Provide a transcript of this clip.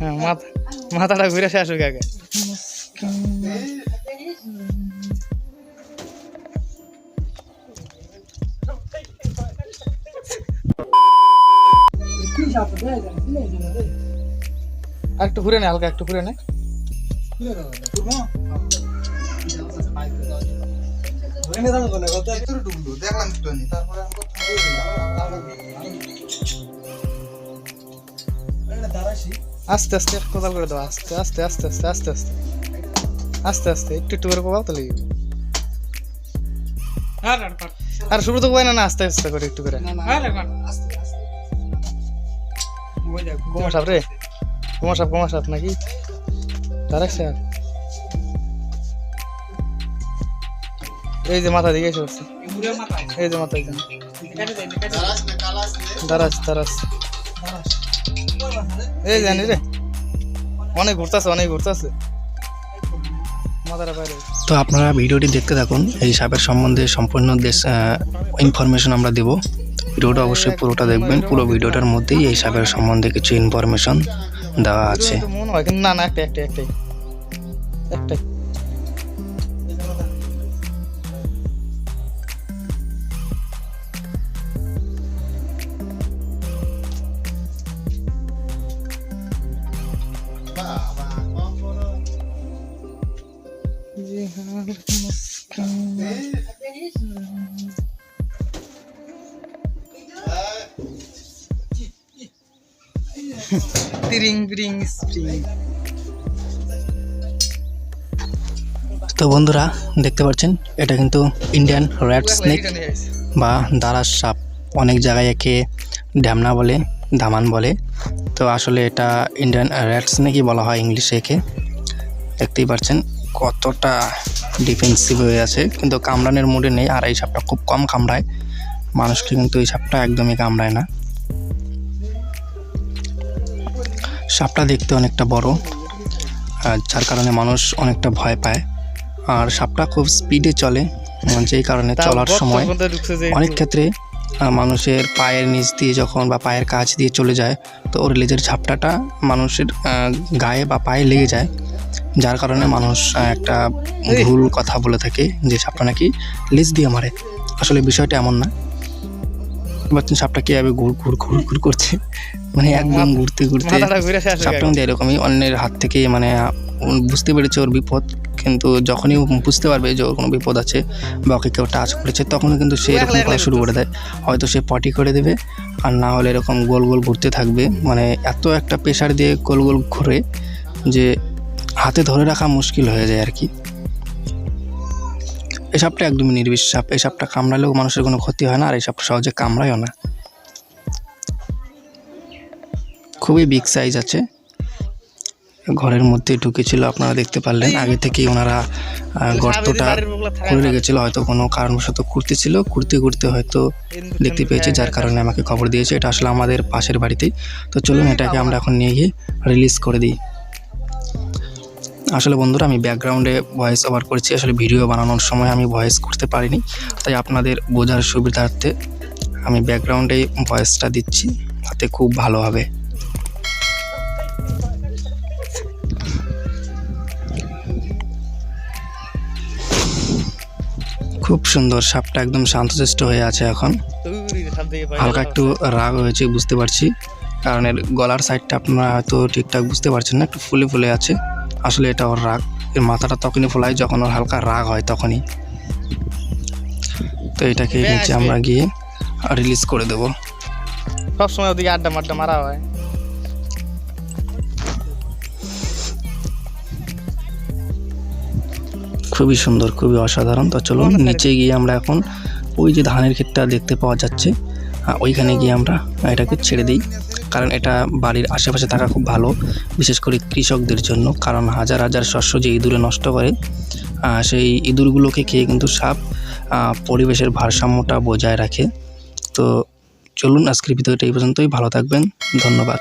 হ্যাঁ মাথা মাথাটা ঘুরে হোক আগে। আর একটু ঘুরে নে, হালকা একটু ঘুরে নে। দেখলাম তারপরে আস্তে আস্তে কোদাল করে দাও আস্তে আস্তে আস্তে আস্তে আস্তে আস্তে। আস্তে আস্তে একটু একটু করে কোবাও তাহলে। আর শুরু তো কোবাই না না আস্তে আস্তে করে একটু করে। কুমার সাপ রে। কুমার সাপ কুমার সাপ নাকি? তারেক স্যার। এই যে মাথা দিকে এসে পড়ছে এই যে মাথা এখানে দারাজ দারাজ এই জানি রে অনেক ঘুরতেছে অনেক ঘুরতেছে। তো আপনারা ভিডিওটি দেখতে থাকুন এই সাপের সম্বন্ধে সম্পূর্ণ দেশ ইনফরমেশন আমরা দেব। ভিডিওটা অবশ্যই পুরোটা দেখবেন পুরো ভিডিওটার মধ্যেই এই সাপের সম্বন্ধে কিছু ইনফরমেশন দেওয়া আছে। মনে হয় না না একটা একটা একটাই একটাই। তিরিং বিরিং স্প্রিং তো বন্ধুরা দেখতে পাচ্ছেন এটা কিন্তু ইন্ডিয়ান র্যাট স্নেক বা দারাস সাপ। অনেক জায়গায় একে ঢ্যামনা বলে দামান বলে। তো আসলে এটা ইন্ডিয়ান র্যাট নাকি বলা হয় ইংলিশে একে। দেখতেই পাচ্ছেন কতটা ডিফেন্সিভ হয়ে আছে। কিন্তু কামড়ানোর মুডে নেই আর এই সাপটা খুব কম কামড়ায়। মানুষকে কিন্তু এই সাপটা একদমই কামড়ায় না। সাপটা দেখতে অনেকটা বড় আর যার কারণে মানুষ অনেকটা ভয় পায়। আর সাপটা খুব স্পিডে চলে যেই কারণে চলার সময় অনেক ক্ষেত্রে মানুষের পায়ের নিচ দিয়ে যখন বা পায়ের কাছ দিয়ে চলে যায় তো ওর লেজের ঝাপটাটা মানুষের গায়ে বা পায়ে লেগে যায়। যার কারণে মানুষ একটা ভুল কথা বলে থাকে যে সাপটা নাকি লেজ দিয়ে মারে। আসলে বিষয়টা এমন না। বাচ্চা সাপটা কীভাবে ঘুর ঘুর ঘুর ঘুর করছে? মানে একদম ঘুরতে ঘুরতে সাপটা কিন্তু এরকমই অন্যের হাত থেকে মানে বুঝতে পেরেছে ওর বিপদ। কিন্তু যখনই বুঝতে পারবে যে ওর কোনো বিপদ আছে বা ওকে কেউ টাচ করেছে তখনই কিন্তু সে এরকম করা শুরু করে দেয়। হয়তো সে পটি করে দেবে আর না হলে এরকম গোল গোল ঘুরতে থাকবে। মানে এত একটা প্রেশার দিয়ে গোল গোল ঘুরে যে হাতে ধরে রাখা মুশকিল হয়ে যায় আর কি। এই সাপটা একদমই নির্বিষ সাপ এই সাপটা কামড়ালেও মানুষের কোনো ক্ষতি হয় না আর এই সাপটা সহজে কামড়ায়ও না। খুবই বিগ সাইজ আছে। ঘরের মধ্যে ঢুকেছিল আপনারা দেখতে পারলেন। আগে থেকেই ওনারা গর্তটা করে রেখেছিল হয়তো কোনো কারণবশত কুর্তি ছিল। কুর্তি ঘুরতে হয়তো দেখতে পেয়েছে যার কারণে আমাকে খবর দিয়েছে। এটা আসলে আমাদের পাশের বাড়িতেই। তো চলুন এটাকে আমরা এখন নিয়ে গিয়ে রিলিজ করে দিই। আসলে বন্ধুরা আমি ব্যাকগ্রাউন্ডে ভয়েস ওভার করেছি। আসলে ভিডিও বানানোর সময় আমি ভয়েস করতে পারিনি। তাই আপনাদের বোঝার সুবিধার্থে আমি ব্যাকগ্রাউন্ডে ভয়েসটা দিচ্ছি। তাতে খুব ভালো হবে। খুব সুন্দর সাপটা একদম শান্তশিষ্ট হয়ে আছে এখন। হালকা একটু রাগ হয়েছে বুঝতে পারছি। কারণ এর গলার সাইডটা আপনারা হয়তো ঠিকঠাক বুঝতে পারছেন না একটু ফুলে ফুলে আছে। আসলে এটা ওর রাগ। এর মাথাটা তখনই ফোলায় যখন ওর হালকা রাগ হয় তখনই। তো এটাকে নিচে আমরা গিয়ে রিলিজ করে দেবো। সবসময় ওদিকে আড্ডা মাড্ডা মারা হয়। খুবই সুন্দর খুবই অসাধারণ। তো চলুন নিচে গিয়ে আমরা এখন ওই যে ধানের ক্ষেতটা দেখতে পাওয়া যাচ্ছে ওইখানে গিয়ে আমরা এটাকে ছেড়ে দিই। কারণ এটা বাড়ির আশেপাশে থাকা খুব ভালো বিশেষ করে কৃষকদের জন্য। কারণ হাজার হাজার শস্য যে ইঁদুরে নষ্ট করে সেই ইঁদুরগুলোকে খেয়ে কিন্তু সাপ পরিবেশের ভারসাম্যটা বজায় রাখে। তো চলুন আজকের ভিডিওটা এই পর্যন্তই। ভালো থাকবেন। ধন্যবাদ।